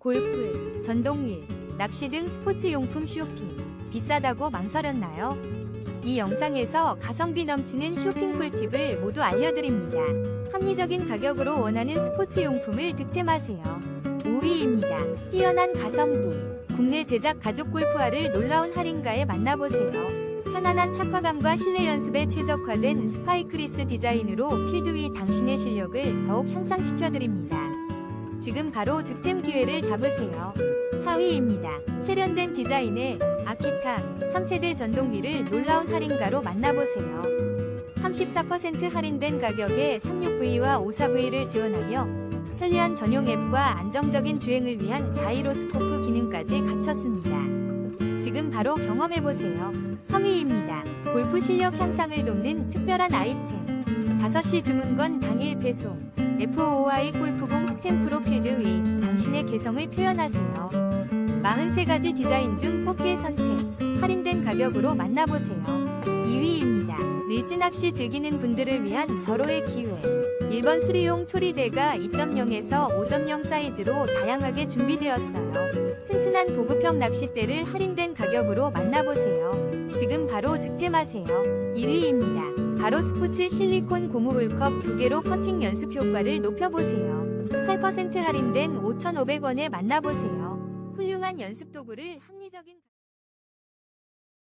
골프, 전동휠, 낚시 등 스포츠 용품 쇼핑. 비싸다고 망설였나요? 이 영상에서 가성비 넘치는 쇼핑 꿀팁을 모두 알려드립니다. 합리적인 가격으로 원하는 스포츠 용품을 득템하세요. 5위입니다. 뛰어난 가성비. 국내 제작 가죽 골프화를 놀라운 할인가에 만나보세요. 편안한 착화감과 실내 연습에 최적화된 스파이크리스 디자인으로 필드 위 당신의 실력을 더욱 향상시켜드립니다. 지금 바로 득템 기회를 잡으세요. 4위입니다. 세련된 디자인의 아키타 3세대 전동기를 놀라운 할인가로 만나보세요. 34% 할인된 가격에 36V와 54V를 지원하며 편리한 전용 앱과 안정적인 주행을 위한 자이로스코프 기능까지 갖췄습니다. 지금 바로 경험해보세요. 3위입니다. 골프 실력 향상을 돕는 특별한 아이템. 5시 주문건 당일 배송. FOI 골프공 스탬 프로 필드 위 당신의 개성을 표현하세요. 43가지 디자인 중 뽑기의 선택. 할인된 가격으로 만나보세요. 2위입니다. 밀지 낚시 즐기는 분들을 위한 절호의 기회. 1번 수리용 초리대가 2.0에서 5.0 사이즈로 다양하게 준비되었어요. 튼튼한 보급형 낚싯대를 할인된 가격으로 만나보세요. 지금 바로 득템하세요. 1위입니다. 바로 스포츠 실리콘 고무 홀컵 2개로 퍼팅 연습 효과를 높여보세요. 8% 할인된 5,500원에 만나보세요. 훌륭한 연습 도구를 합리적인